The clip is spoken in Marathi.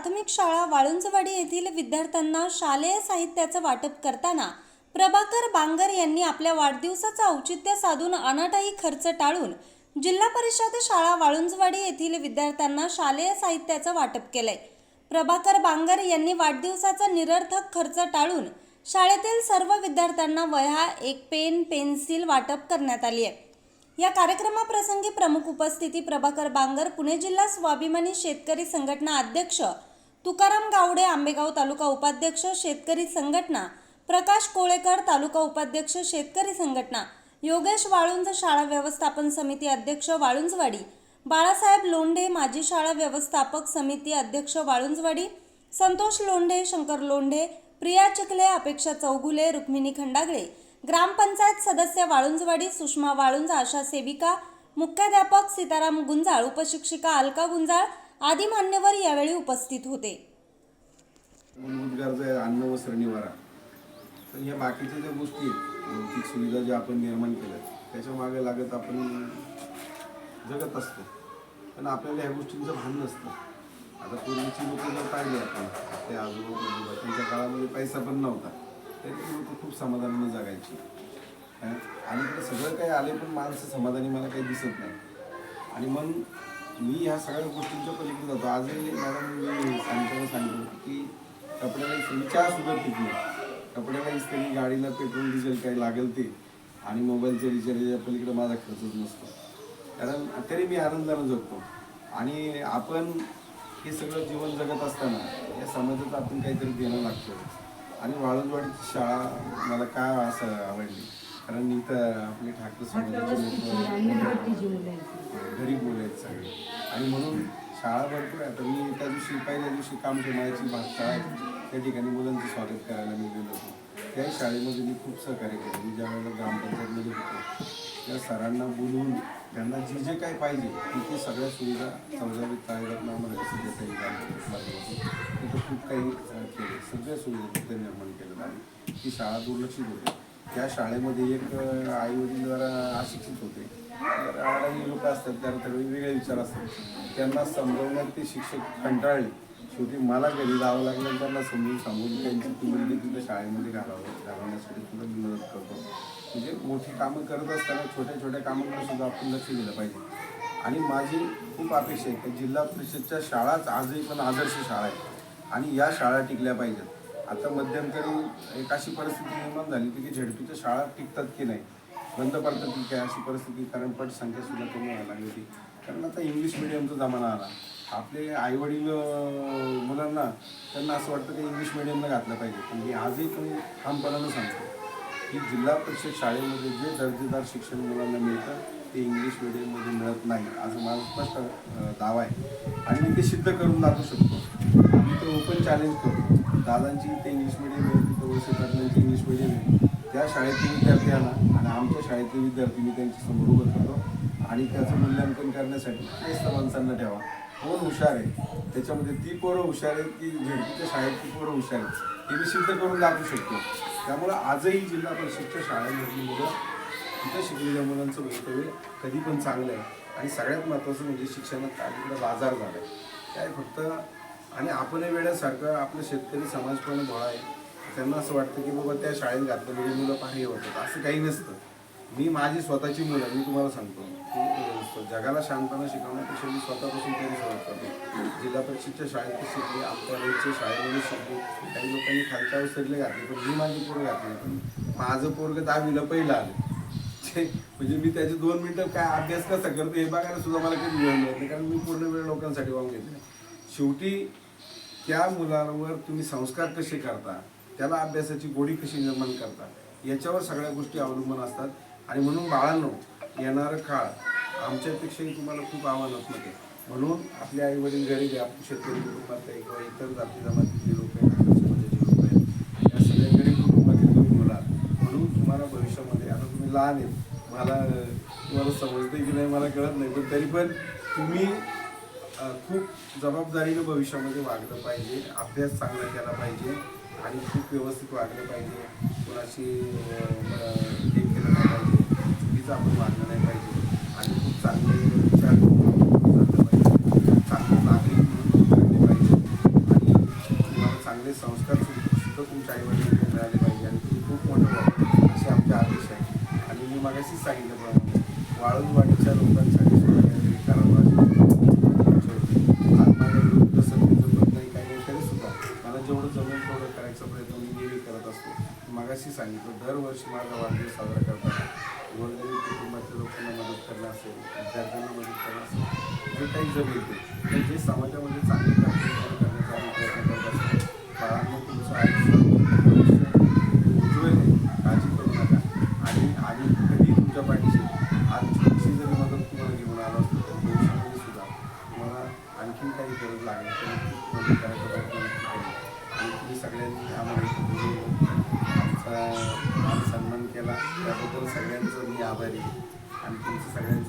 प्राथमिक शाळा वाळुंजवाडी येथील विद्यार्थ्यांना शालेय साहित्याचं वाटप करताना प्रभाकर बांगर यांनी आपल्या वाढदिवसाचं औचित्य साधून अनाठाई खर्च टाळून जिल्हा परिषद शाळा वाळुंजवाडी येथील विद्यार्थ्यांना शालेय साहित्याचं वाटप केलंय. प्रभाकर बांगर यांनी वाढदिवसाचा निरर्थक खर्च टाळून शाळेतील सर्व विद्यार्थ्यांना वह्या एक पेन पेन्सिल वाटप करण्यात आली आहे. या कार्यक्रमाप्रसंगी प्रमुख उपस्थिती प्रभाकर बांगर पुणे जिल्हा स्वाभिमानी शेतकरी संघटना अध्यक्ष तुकाराम गावडे आंबेगाव तालुका उपाध्यक्ष शेतकरी संघटना प्रकाश कोळेकर तालुका उपाध्यक्ष शेतकरी संघटना योगेश वाळुंज शाळा व्यवस्थापन समिती अध्यक्ष वाळुंजवाडी बाळासाहेब लोंढे माजी शाळा व्यवस्थापक समिती अध्यक्ष वाळुंजवाडी संतोष लोंढे शंकर लोंढे प्रिया चिखले अपेक्षा चौगुले रुक्मिणी खंडागळे ग्रामपंचायत सदस्य वाळुंजवाडी सुषमा वाळुंज आशा सेविका मुख्याध्यापक सीताराम गुंजाळ उपशिक्षिका अलका गुंजाळ आदी मान्यवर यावेळी उपस्थित होते. मूलभूत गरज आहे अन्न वस्त्र निवारा तर ह्या बाकीच्या ज्या गोष्टी आहेत भौतिक सुविधा ज्या आपण निर्माण केल्या त्याच्यामागे लागत आपण जगत असतो. पण आपल्याला ह्या गोष्टींचं भान नसतं. आता पूर्वीची लोक जर पाहिले आपण ते आजोबा त्यांच्या काळामध्ये पैसा पण नव्हता. त्याची लोक खूप समाधानानं जगायची. आणि इकडे सगळं काही आले पण माणसं समाधानी मला काही दिसत नाही. आणि मग मी ह्या सगळ्या गोष्टींच्या पलीकडे जातो. आजही मॅडम मी सांगताना सांगितलं की कपड्याला विचार सुद्धा टिकले कपड्याला इस्त्री गाडीला पेट्रोल डिझेल काही लागेल ते आणि मोबाईलचे रिचार्ज पलीकडे माझा खर्चच नसतो. कारण तरी मी आनंदानं जगतो. आणि आपण हे सगळं जीवन जगत असताना या समाजात आपण काहीतरी देणं लागतो. आणि वाळूंजवाडीची शाळा मला का असं आवडली? कारण इथं आपले ठाकरे समाजाचे लोक गरीब मुलं आहेत सगळे. आणि म्हणून शाळा भरपूर आहे. आता मी त्या दिवशी पहिल्या दिवशी काम ठेवायची आहे. त्या ठिकाणी मुलांचं स्वागत करायला मी गेलो होतो त्याही शाळेमध्ये मी खूप सहकार्य केलं. मी ज्या वेळेला ग्रामपंचायतमध्ये होतो त्या सरांना बोलवून त्यांना जे जे काही पाहिजे तिथे सगळ्या सुविधा चौदावी ताळेगावला आम्हाला कसं देता येईल तिथं खूप काही केले. सगळ्या सुविधा तिथं निर्माण केल्या. आणि ती शाळा दुर्लक्षित होती. त्या शाळेमध्ये एक आई वडील जरा अशिक्षित होते. तर अडाणी लोक असतात त्यांना थोडे वेगळे विचार असतात. त्यांना समजवण्यात ते शिक्षक कंटाळले. शेवटी मला घरी जावं लागलं त्यांना समजून सांगून त्यांची ती मुलगी तिथं शाळेमध्ये घालावं घालवण्यासाठी तुला मी मदत करतो. म्हणजे मोठी कामं करत असताना छोट्या छोट्या कामांकडे सुद्धा आपण लक्ष दिलं पाहिजे. आणि माझी खूप अपेक्षा आहे की जिल्हा परिषदच्या शाळाच आजही पण आदर्श शाळा आहे. आणि या शाळा टिकल्या पाहिजेत. आता मध्यंतरी एक अशी परिस्थिती निर्माण झाली की झेडपीच्या शाळा टिकतात की नाही बंद पडतात की काय अशी परिस्थिती कारण पटसंख्या सुद्धा कमी व्हायला लागली होती. कारण आता इंग्लिश मिडियमचा जमाना आला. आपले आईवडील मुलांना त्यांना असं वाटतं की इंग्लिश मिडियमला घातलं पाहिजे. पण मी आजही तुम्ही ठामपणानं सांगतो की जिल्हा परिषद शाळेमध्ये जे दर्जेदार शिक्षण मुलांना मिळतं ते इंग्लिश मिडियममध्ये मिळत नाही. असं माझा स्पष्ट दावा आहे. आणि मी ते सिद्ध करून दाखवू शकतो. मी ते ओपन चॅलेंज करतो. दादांची ते इंग्लिश मिडियम आहे तिथं इंग्लिश मिडियम आहे. त्या शाळेतील विद्यार्थी आला आणि आमच्या शाळेतले विद्यार्थी मी त्यांच्यासमोर उभं करतो. आणि त्याचं मूल्यांकन करण्यासाठी तेच माणसांना ठेवा. कोण हुशार आहे? त्याच्यामध्ये ती पोरं हुशार आहेत की झेडपीच्या शाळेत ती पोरं हुशार आहेत? हे मी सिद्ध करून दाखवू शकतो. त्यामुळं आजही जिल्हा परिषदच्या शाळेमधली मुलं तिथं शिकलेल्या मुलांचं भवितव्य कधी पण चांगलं आहे. आणि सगळ्यात महत्त्वाचं म्हणजे शिक्षणात काय बाजार झाला आहे काय फक्त आणि आपणही वेळेसारखं आपलं शेतकरी समाज पण भोळा आहे. त्यांना असं वाटतं की बाबा त्या शाळेत घातलं म्हणजे मुलं पाणी होतात असं काही नसतं. मी माझी स्वतःची मुलं मी तुम्हाला सांगतो जगाला शांतपणे शिकवण्यापेक्षा मी स्वतःपासून तरी सुरुवात करतो. जिल्हा परिषदच्या शाळेत शिकली आमच्या रोजच्या शाळेमध्ये शिकली. काही लोकांनी खालच्या सरले घातले पण मी माझी पोरं घातली पण माझं पोरग दहावीला पहिलं आलं. म्हणजे मी त्याचे दोन मिनिटं काय अभ्यास कसा करतो हे बघायला सुद्धा मला कधी वेळ मिळत नाही कारण मी पूर्ण वेळ लोकांसाठी वाहून घेतले शेवटी त्या मुलावर तुम्ही संस्कार कसे करता त्याला अभ्यासाची गोडी कशी निर्माण करता याच्यावर सगळ्या गोष्टी अवलंबून असतात. आणि म्हणून बाळांनो येणारं काळ आमच्यापेक्षाही तुम्हाला खूप आव्हानात्मक आहे. म्हणून आपले आई वडील गरीब आहे शेतकरी कुटुंबात आहे किंवा इतर जाती जमातीतले लोक आहेत समाजाचे लोक आहेत. या सगळ्या गरीब कुटुंबातील तुम्ही मुला म्हणून तुम्हाला भविष्यामध्ये आता तुम्ही लहान आहेत मला तुम्हाला समजते की नाही मला कळत नाही. पण तरी पण तुम्ही खूप जबाबदारीनं भविष्यामध्ये वागलं पाहिजे अभ्यास चांगला केला पाहिजे आणि खूप व्यवस्थित वागलं पाहिजे. कोणाशी हे केलं नाही पाहिजे चुकीचं आपण वागलं नाही पाहिजे. आणि खूप चांगले विचार पाहिजे. चांगले नागरिक म्हणून वागले पाहिजे. आणि तुम्हाला चांगले संस्कार सुद्धा तुमच्या आईवडिलांना मिळाले पाहिजे. आणि तुम्ही खूप मोठं असे आमचे आदेश आहे. आणि मी मागाशीच सांगितलं वाळून वाटीच्या लोकांसाठी सांगितलं दरवर्षी माझा वाढदिवस साजरा करताना गोरगरीब कुटुंबातील लोकांना मदत करणं असेल विद्यार्थ्यांना मदत करणं असेल जे काही जमेल ते. जे समाजामध्ये चांगले करण्याचा प्रयत्न करत असतो. बाळांना तुमचं आयुष्य Davari and Princess Agnes